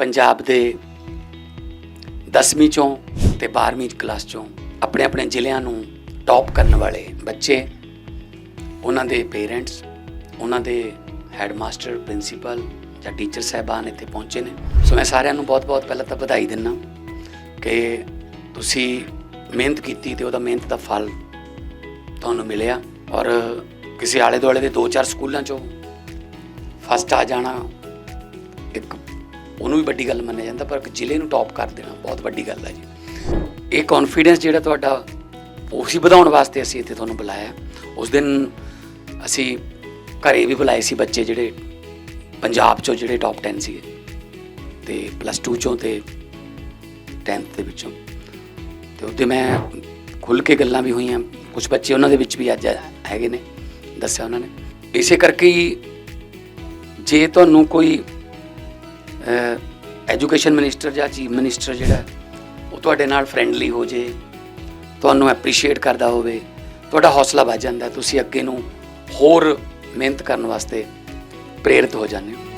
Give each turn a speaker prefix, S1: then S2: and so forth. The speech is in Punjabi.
S1: ਪੰਜਾਬ ਦੇ 10ਵੀਂ ਚੋਂ ਤੇ 12ਵੀਂ ਕਲਾਸ ਚੋਂ ਆਪਣੇ ਆਪਣੇ ਜ਼ਿਲ੍ਹਿਆਂ ਨੂੰ ਟੌਪ ਕਰਨ ਵਾਲੇ ਬੱਚੇ, ਉਹਨਾਂ ਦੇ ਪੇਰੈਂਟਸ ਉਹਨਾਂ ਦੇ ਹੈਡਮਾਸਟਰ ਪ੍ਰਿੰਸੀਪਲ ਜਾਂ ਟੀਚਰ ਸਾਹਿਬਾਨ ਇੱਥੇ ਪਹੁੰਚੇ ਨੇ। ਸੋ ਮੈਂ ਸਾਰਿਆਂ ਨੂੰ ਬਹੁਤ-ਬਹੁਤ ਪਹਿਲਾਂ ਤਾਂ ਵਧਾਈ ਦਿੰਦਾ ਕਿ ਤੁਸੀਂ ਮਿਹਨਤ ਕੀਤੀ ਤੇ ਉਹਦਾ ਮਿਹਨਤ ਦਾ ਫਲ ਤੁਹਾਨੂੰ ਮਿਲਿਆ। ਔਰ ਕਿਸੇ ਆਲੇ ਦੁਆਲੇ ਦੇ 2-4 ਸਕੂਲਾਂ ਚੋਂ ਫਸਟ ਆ ਜਾਣਾ ਉਹਨੂੰ ਵੀ ਵੱਡੀ ਗੱਲ ਮੰਨਿਆ ਜਾਂਦਾ, ਪਰ ਇੱਕ ਜ਼ਿਲ੍ਹੇ ਨੂੰ ਟੌਪ ਕਰ ਦੇਣਾ ਬਹੁਤ ਵੱਡੀ ਗੱਲ ਹੈ ਜੀ। ਇਹ ਕੌਨਫੀਡੈਂਸ ਜਿਹੜਾ ਤੁਹਾਡਾ, ਉਹੀ ਵਧਾਉਣ ਵਾਸਤੇ ਅਸੀਂ ਇੱਥੇ ਤੁਹਾਨੂੰ ਬੁਲਾਇਆ। ਉਸ ਦਿਨ ਅਸੀਂ ਘਰੇ ਵੀ ਬੁਲਾਏ ਸੀ ਬੱਚੇ ਜਿਹੜੇ ਪੰਜਾਬ ਚੋਂ ਜਿਹੜੇ ਟੌਪ 10 ਸੀਗੇ ਤੇ ਪਲੱਸ 2 ਚੋਂ ਤੇ 10th ਦੇ ਵਿੱਚੋਂ। ਤੇ ਉਹਦੇ ਮੈਂ ਖੁੱਲ ਕੇ ਗੱਲਾਂ ਵੀ ਹੋਈਆਂ ਕੁਝ ਬੱਚੇ ਉਹਨਾਂ ਦੇ ਵਿੱਚ ਵੀ ਅੱਜ ਹੈਗੇ ਨੇ, ਦੱਸਿਆ ਉਹਨਾਂ ਨੇ। ਇਸੇ ਕਰਕੇ ਹੀ ਜੇ ਤੁਹਾਨੂੰ ਕੋਈ ਐਜੂਕੇਸ਼ਨ ਮਿਨਿਸਟਰ ਜਾਂ ਚੀਫ ਮਿਨਿਸਟਰ ਜਿਹੜਾ, ਉਹ ਤੁਹਾਡੇ ਨਾਲ ਫਰੈਂਡਲੀ ਹੋ ਜੇ, ਤੁਹਾਨੂੰ ਐਪਰੀਸ਼ੀਏਟ ਕਰਦਾ ਹੋਵੇ, ਤੁਹਾਡਾ ਹੌਸਲਾ ਵੱਧ ਜਾਂਦਾ, ਤੁਸੀਂ ਅੱਗੇ ਨੂੰ ਹੋਰ ਮਿਹਨਤ ਕਰਨ ਵਾਸਤੇ ਪ੍ਰੇਰਿਤ ਹੋ ਜਾਂਦੇ ਹੋ।